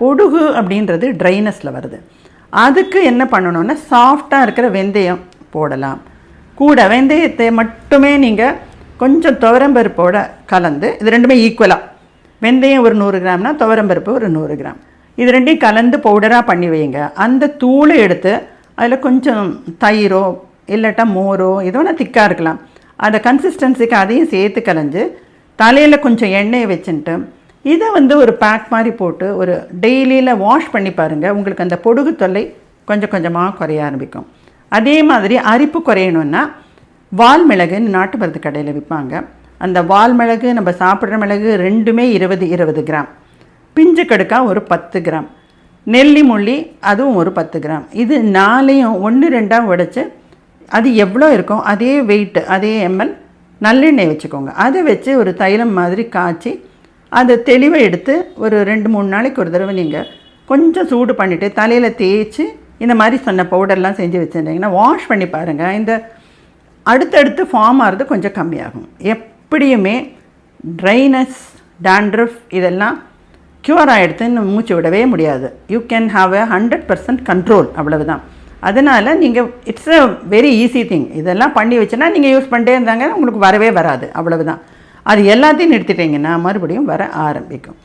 பொடுகு அப்படின்றது ட்ரைனஸில் வருது. அதுக்கு என்ன பண்ணணும்னா சாஃப்டாக இருக்கிற வெந்தயம் போடலாம். கூட வெந்தயத்தை மட்டுமே நீங்கள் கொஞ்சம் துவரம்பருப்போட கலந்து இது ரெண்டுமே ஈக்குவலாக வெந்தயம் ஒரு நூறு கிராம்னா துவரம்பருப்பு ஒரு நூறு கிராம். இது ரெண்டையும் கலந்து பவுடராக பண்ணி வைங்க. அந்த தூளை எடுத்து அதில் கொஞ்சம் தயிரோ இல்லாட்டா மோரோ ஏதோ ஒன்று திக்காக இருக்கலாம். அந்த கன்சிஸ்டன்சிக்கு அதையும் சேர்த்து கலைஞ்சு தலையில் கொஞ்சம் எண்ணெயை வச்சுட்டு இதை வந்து ஒரு பேக் மாதிரி போட்டு ஒரு டெய்லியில் வாஷ் பண்ணி பாருங்கள் உங்களுக்கு அந்த பொடுகு தொல்லை கொஞ்சம் கொஞ்சமாக குறைய ஆரம்பிக்கும். அதே மாதிரி அரிப்பு குறையணுன்னா வால் மிளகுன்னு நாட்டு மருந்து கடையில் விற்பாங்க அந்த வால் மிளகு நம்ம சாப்பிட்ற மிளகு ரெண்டுமே இருபது இருபது கிராம். பிஞ்சு கடுக்கா ஒரு பத்து கிராம். நெல்லி முள்ளி அதுவும் ஒரு பத்து கிராம். இது நாலையும் ஒன்று ரெண்டாக உடைச்சி அது எவ்வளோ இருக்கும் அதே வெயிட்டு அதே எம்எல் நல்லெண்ணெய் வச்சுக்கோங்க. அதை வச்சு ஒரு தைலம் மாதிரி காய்ச்சி அந்த தெளிவை எடுத்து ஒரு ரெண்டு மூணு நாளைக்கு ஒரு தடவை நீங்கள் கொஞ்சம் சூடு பண்ணிவிட்டு தலையில் தேய்ச்சி இந்த மாதிரி சொன்ன பவுடர்லாம் செஞ்சு வச்சுருந்தீங்கன்னா வாஷ் பண்ணி பாருங்கள் இந்த அடுத்தடுத்து ஃபார்ம் ஆகிறது கொஞ்சம் கம்மியாகும். எப்படியுமே ட்ரைனஸ் dandruff இதெல்லாம் க்யூர் ஆகிடுதுன்னு மூச்சு விடவே முடியாது. You can have a hundred percent control அவ்வளவுதான். அதனால் நீங்கள் it's a very easy thing இதெல்லாம் பண்ணி வச்சுன்னா நீங்கள் யூஸ் பண்ணிட்டே இருந்தாங்க உங்களுக்கு வரவே வராது. அவ்வளவுதான். அது எல்லாத்தையும் நிறுத்திட்டீங்கன்னா மறுபடியும் வர ஆரம்பிக்கும்.